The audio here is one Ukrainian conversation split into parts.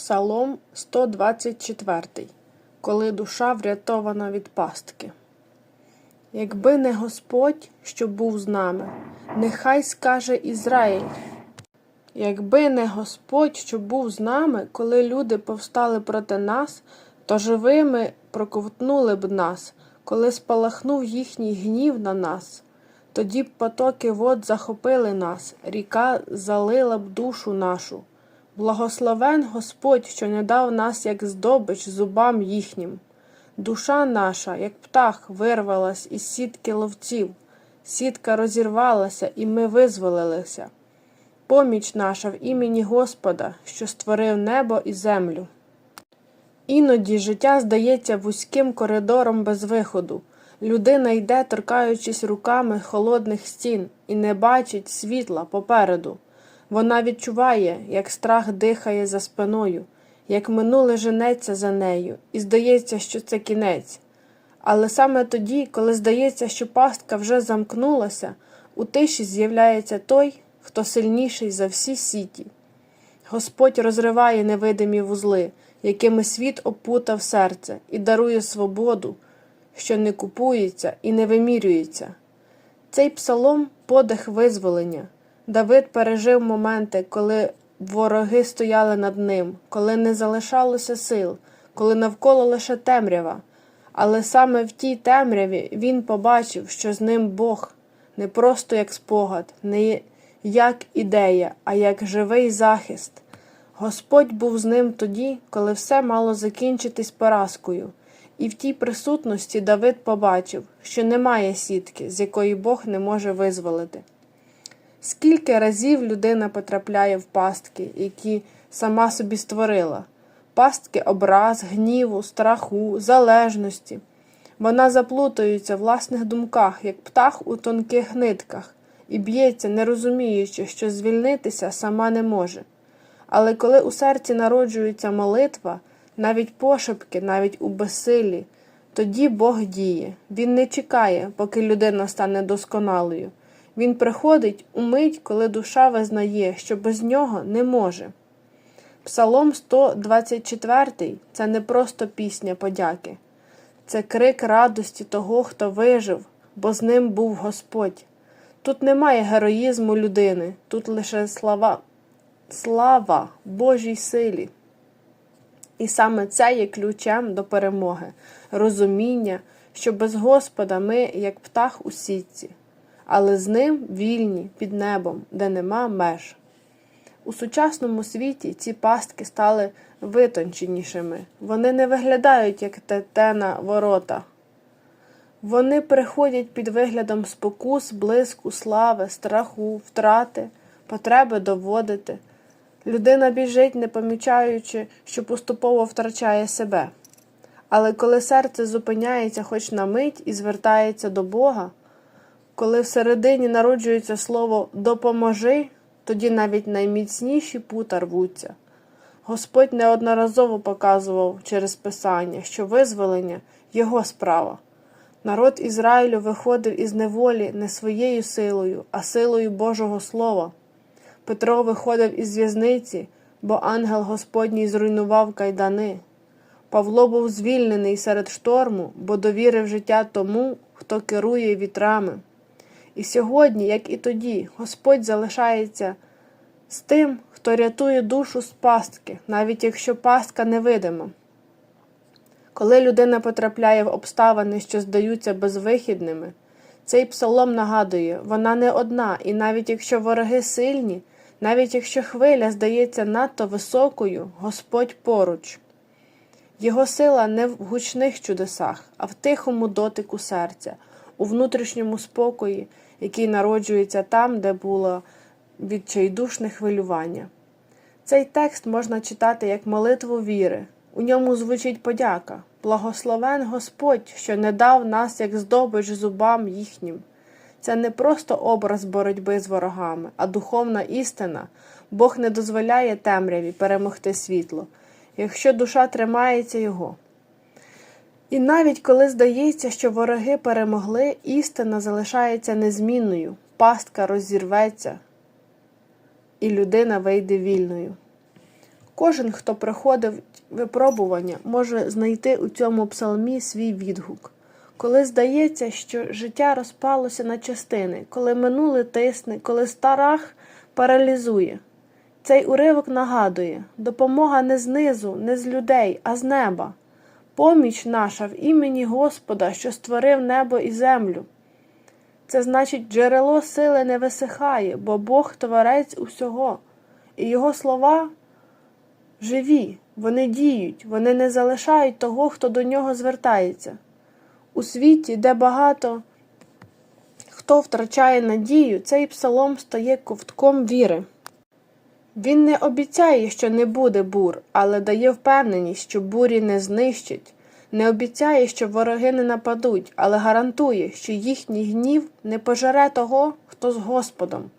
Псалом 124, коли душа врятована від пастки. Якби не Господь, що був з нами, нехай скаже Ізраїль. Якби не Господь, що був з нами, коли люди повстали проти нас, то живими проковтнули б нас, коли спалахнув їхній гнів на нас. Тоді б потоки вод захопили нас, ріка залила б душу нашу. Благословен Господь, що не дав нас, як здобич, зубам їхнім. Душа наша, як птах, вирвалась із сітки ловців, сітка розірвалася, і ми визволилися. Поміч наша в імені Господа, що створив небо і землю. Іноді життя здається вузьким коридором без виходу. Людина йде, торкаючись руками холодних стін, і не бачить світла попереду. Вона відчуває, як страх дихає за спиною, як минуле женеться за нею, і здається, що це кінець. Але саме тоді, коли здається, що пастка вже замкнулася, у тиші з'являється той, хто сильніший за всі сіті. Господь розриває невидимі вузли, якими світ опутав серце, і дарує свободу, що не купується і не вимірюється. Цей псалом подих визволення. Давид пережив моменти, коли вороги стояли над ним, коли не залишалося сил, коли навколо лише темрява. Але саме в тій темряві він побачив, що з ним Бог не просто як спогад, не як ідея, а як живий захист. Господь був з ним тоді, коли все мало закінчитись поразкою, і в тій присутності Давид побачив, що немає сітки, з якої Бог не може визволити. Скільки разів людина потрапляє в пастки, які сама собі створила, пастки образ, гніву, страху, залежності. Вона заплутується в власних думках, як птах у тонких нитках, і б'ється, не розуміючи, що звільнитися сама не може. Але коли у серці народжується молитва, навіть пошепки, навіть у безсилі, тоді Бог діє. Він не чекає, поки людина стане досконалою. Він приходить у мить, коли душа визнає, що без нього не може. Псалом 124 це не просто пісня подяки, це крик радості того, хто вижив, бо з ним був Господь. Тут немає героїзму людини, тут лише слава, слава Божій силі. І саме це є ключем до перемоги, розуміння, що без Господа ми, як птах у сітці але з ним вільні під небом, де нема меж. У сучасному світі ці пастки стали витонченішими. Вони не виглядають як тетена ворота. Вони приходять під виглядом спокус, блиску, слави, страху, втрати, потреби доводити. Людина біжить, не помічаючи, що поступово втрачає себе. Але коли серце зупиняється хоч на мить і звертається до Бога, коли всередині народжується слово допоможи, тоді навіть найміцніші пута рвуться. Господь неодноразово показував через Писання, що визволення його справа. Народ Ізраїлю виходив із неволі не своєю силою, а силою Божого Слова. Петро виходив із в'язниці, бо ангел Господній зруйнував кайдани. Павло був звільнений серед шторму, бо довірив життя тому, хто керує вітрами. І сьогодні, як і тоді, Господь залишається з тим, хто рятує душу з пастки, навіть якщо пастка невидима. Коли людина потрапляє в обставини, що здаються безвихідними, цей псалом нагадує, вона не одна, і навіть якщо вороги сильні, навіть якщо хвиля здається надто високою, Господь поруч. Його сила не в гучних чудесах, а в тихому дотику серця, у внутрішньому спокої, який народжується там, де було відчайдушне хвилювання. Цей текст можна читати як молитву віри. У ньому звучить подяка, благословен Господь, що не дав нас як здобич зубам їхнім. Це не просто образ боротьби з ворогами, а духовна істина. Бог не дозволяє темряві перемогти світло, якщо душа тримається Його. І навіть коли здається, що вороги перемогли, істина залишається незмінною, пастка розірветься, і людина вийде вільною. Кожен, хто проходив випробування, може знайти у цьому псалмі свій відгук. Коли здається, що життя розпалося на частини, коли минуле тисне, коли старах паралізує. Цей уривок нагадує допомога не знизу, не з людей, а з неба. Поміч наша в імені Господа, що створив небо і землю. Це значить, джерело сили не висихає, бо Бог творець усього, і Його слова живі, вони діють, вони не залишають того, хто до нього звертається. У світі, де багато хто втрачає надію, цей псалом стає ковтком віри. Він не обіцяє, що не буде бур, але дає впевненість, що бурі не знищать, не обіцяє, що вороги не нападуть, але гарантує, що їхній гнів не пожере того, хто з Господом.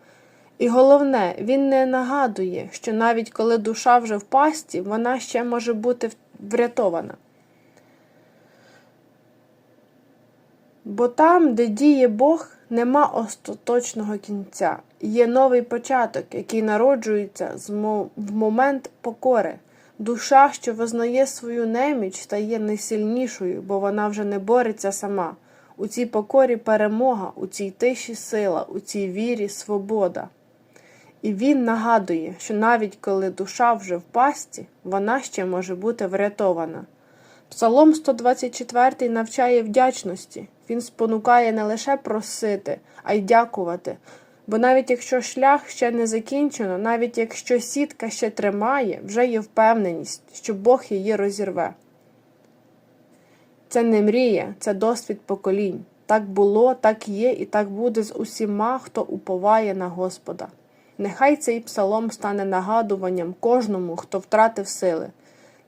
І головне, він не нагадує, що навіть коли душа вже в пасті, вона ще може бути врятована. Бо там, де діє Бог, нема остаточного кінця. Є новий початок, який народжується в момент покори. Душа, що визнає свою неміч, стає найсильнішою, бо вона вже не бореться сама. У цій покорі перемога, у цій тиші сила, у цій вірі свобода. І він нагадує, що навіть коли душа вже в пасті, вона ще може бути врятована. Псалом 124 навчає вдячності. Він спонукає не лише просити, а й дякувати. Бо навіть якщо шлях ще не закінчено, навіть якщо сітка ще тримає, вже є впевненість, що Бог її розірве. Це не мрія, це досвід поколінь. Так було, так є і так буде з усіма, хто уповає на Господа. Нехай цей псалом стане нагадуванням кожному, хто втратив сили,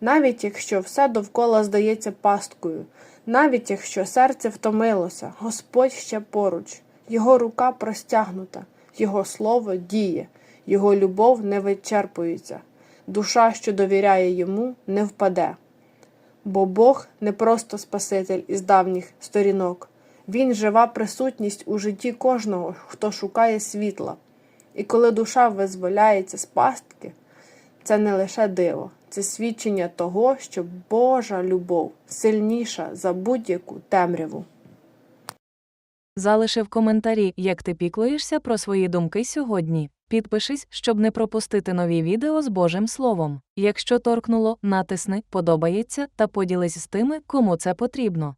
навіть якщо все довкола здається пасткою, навіть якщо серце втомилося, Господь ще поруч, Його рука простягнута, Його слово діє, Його любов не вичерпується, душа, що довіряє йому, не впаде. Бо Бог не просто Спаситель із давніх сторінок, Він жива присутність у житті кожного, хто шукає світла. І коли душа визволяється з пастки, це не лише диво, це свідчення того, що Божа любов сильніша за будь-яку темряву. Залиши в коментарі, як ти піклуєшся про свої думки сьогодні. Підпишись, щоб не пропустити нові відео з Божим Словом. Якщо торкнуло, натисни подобається та поділись з тими, кому це потрібно.